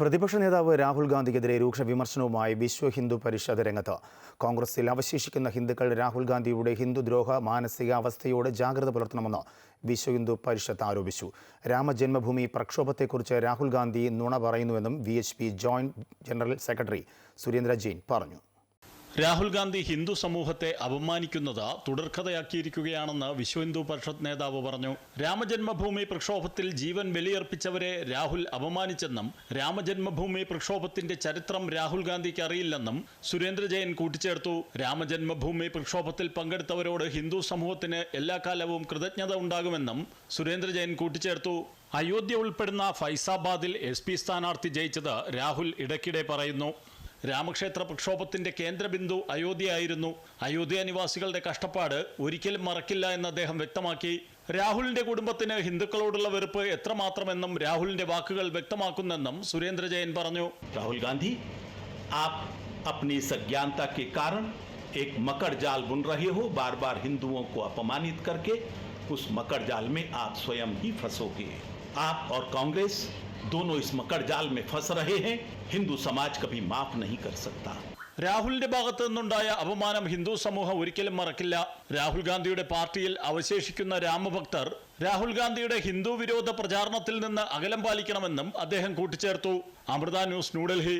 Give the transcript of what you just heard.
പ്രതിപക്ഷ നേതാവ് രാഹുൽ ഗാന്ധിക്കെതിരെ രൂക്ഷ വിമർശനവുമായി വിശ്വ ഹിന്ദു പരിഷത്ത് രംഗത്ത്. കോൺഗ്രസിൽ അവശേഷിക്കുന്ന ഹിന്ദുക്കൾ രാഹുൽ ഗാന്ധിയുടെ ഹിന്ദുദ്രോഹ മാനസികാവസ്ഥയോട് ജാഗ്രത പുലർത്തണമെന്ന് വിശ്വ ഹിന്ദു പരിഷത്ത് ആരോപിച്ചു. രാമജന്മഭൂമി പ്രക്ഷോഭത്തെക്കുറിച്ച് രാഹുൽ ഗാന്ധി നുണ പറയുന്നുവെന്നും V H P joint general secretary Surendra Jain പറഞ്ഞു. രാഹുൽ ഗാന്ധി ഹിന്ദു സമൂഹത്തെ അപമാനിക്കുന്നത് തുടർക്കഥയാക്കിയിരിക്കുകയാണെന്ന് വിശ്വ ഹിന്ദു പരിഷത്ത് നേതാവ് പറഞ്ഞു. രാമജന്മഭൂമി പ്രക്ഷോഭത്തിൽ ജീവൻ ബലിയർപ്പിച്ചവരെ രാഹുൽ അപമാനിച്ചെന്നും രാമജന്മഭൂമി പ്രക്ഷോഭത്തിന്റെ ചരിത്രം രാഹുൽ ഗാന്ധിക്ക് അറിയില്ലെന്നും സുരേന്ദ്ര ജയൻ കൂട്ടിച്ചേർത്തു. രാമജന്മഭൂമി പ്രക്ഷോഭത്തിൽ പങ്കെടുത്തവരോട് ഹിന്ദു സമൂഹത്തിന് എല്ലാ കാലവും കൃതജ്ഞത ഉണ്ടാകുമെന്നും സുരേന്ദ്ര ജയൻ കൂട്ടിച്ചേർത്തു. അയോധ്യ ഉൾപ്പെടുന്ന ഫൈസാബാദിൽ എസ് പി സ്ഥാനാർത്ഥി ജയിച്ചത് രാഹുൽ ഇടയ്ക്കിടെ പറയുന്നു. രാമക്ഷേത്ര പ്രക്ഷോഭത്തിന്റെ കേന്ദ്രബിന്ദു അയോധ്യയായിരുന്നു അയോധ്യ നിവാസികളുടെ കഷ്ടപ്പാട് ഒരിക്കലും മറക്കില്ല എന്ന് അദ്ദേഹം വ്യക്തമാക്കി രാഹുലിന്റെ കുടുംബത്തിന് ഹിന്ദുക്കളോടുള്ള വെറുപ്പ് എത്രമാത്രമെന്നും രാഹുലിന്റെ വാക്കുകൾ വ്യക്തമാക്കുന്നെന്നും സുരേന്ദ്ര ജയൻ പറഞ്ഞു राहुल गांधी आप अपनी इस अज्ञानता के कारण एक मकर जाल बुन रहे हो बार बार हिंदुओं को अपमानित करके उस मकर जाल में आप स्वयं ही फंसोगे आप और कांग्रेस दोनों इस मकर जाल में फंस रहे हैं हिंदू समाज कभी माफ नहीं कर सकता രാഹുലിന്റെ ഭാഗത്തു നിന്നുണ്ടായ അപമാനം ഹിന്ദു സമൂഹം ഒരിക്കലും മറക്കില്ല രാഹുൽ ഗാന്ധിയുടെ പാർട്ടിയിൽ അവശേഷിക്കുന്ന രാമഭക്തർ രാഹുൽ ഗാന്ധിയുടെ ഹിന്ദു വിരോധ പ്രചാരണത്തിൽ നിന്ന് അകലം പാലിക്കണമെന്നും അദ്ദേഹം കൂട്ടിച്ചേർത്തു അമൃത ന്യൂസ് ന്യൂഡൽഹി